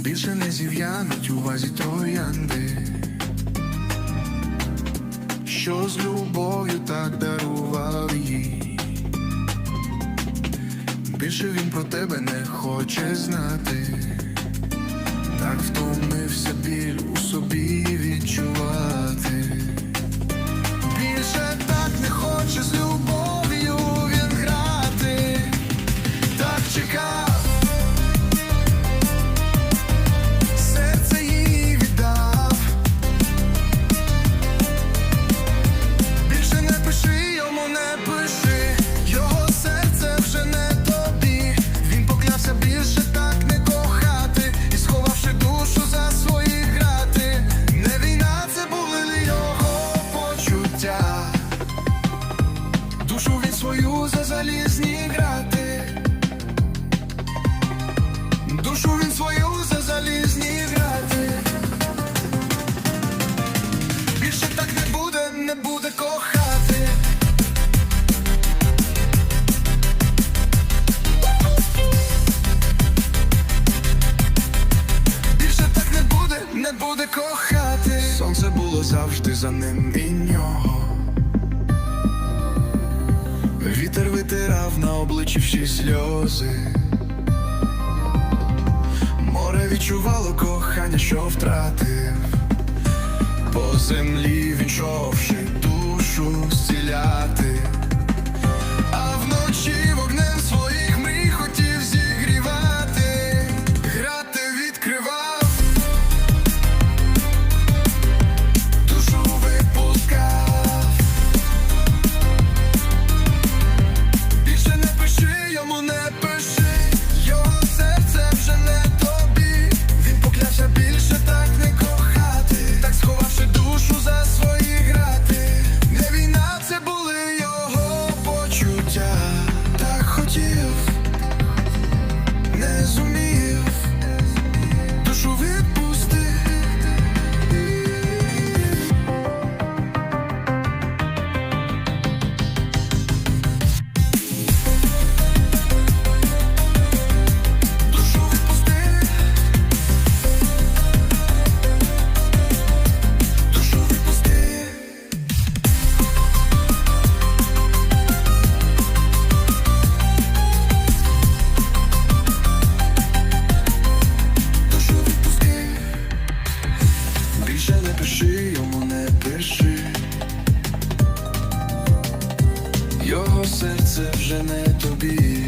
більше не зів'януть у вазі троянди, що з любов'ю так дарував їй. Більше він про тебе не хоче знати, так втомився кохати. Більше так не буде, не буде кохати. Сонце було завжди за ним і нього. Вітер витирав на обличчі всі сльози. Море відчувало кохання, що втратив. По землі він justilhar не пиши, йому не пиши, його серце вже не тобі.